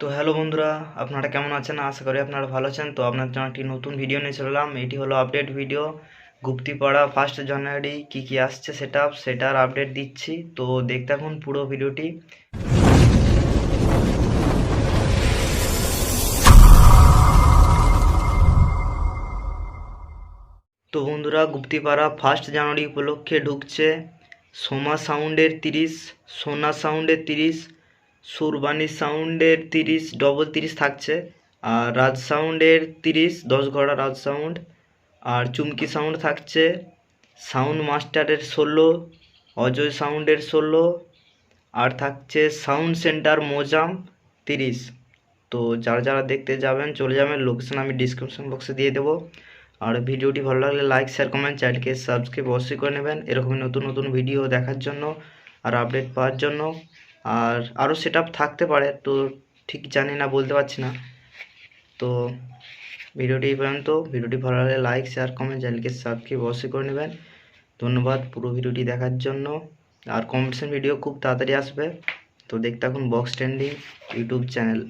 তো হ্যালো বন্ধুরা, আপনারা কেমন আছেন? আশা করি আপনারা ভালো আছেন। তো আপনার জন্য একটি নতুন ভিডিও নিয়ে চললাম এটি হলো update video Guptipara first January কি কি আসছে সেটা সেটার আপডেট দিচ্ছি। তো দেখতে থাকুন পুরো ভিডিওটি তো বন্ধুরা, গুপ্তিপাড়া ফার্স্ট জানুয়ারি উপলক্ষে ঢুকছে। সোমা সাউন্ডের তিরিশ, সোনা সাউন্ডের তিরিশ সুরবানি সাউন্ডের তিরিশ ডবল তিরিশ থাকছে। আর রাজ সাউন্ডের তিরিশ, দশ ঘোড়া রাজ সাউন্ড। আর চুমকি সাউন্ড থাকছে। সাউন্ড মাস্টারের ষোলো, অজয় সাউন্ডের ষোলো। আর থাকছে সাউন্ড সেন্টার মোজাম তিরিশ। তো যারা যারা দেখতে যাবেন, চলে যাবেন লোকেশন আমি ডিসক্রিপশন বক্সে দিয়ে দেবো। আর ভিডিওটি ভালো লাগলে লাইক শেয়ার কমেন্ট চ্যানেলকে সাবস্ক্রাইব অবশ্যই করে নেবেন। এরকমই নতুন নতুন ভিডিও দেখার জন্য আর আপডেট পাওয়ার জন্য। আর আরও সেট থাকতে পারে, তো ঠিক জানি না, বলতে পারছি না। তো ভিডিওটি পর্যন্ত। ভিডিওটি ভালো লাগলে লাইক শেয়ার কমেন্ট চ্যানেলকে সাবস্ক্রাইব অবশ্যই করে নেবেন। ধন্যবাদ পুরো ভিডিওটি দেখার জন্য। আর কম্পিটিশন ভিডিও খুব তাড়াতাড়ি আসবে। তো দেখতে থাকুন বক্স ট্রেন্ডিং ইউটিউব চ্যানেল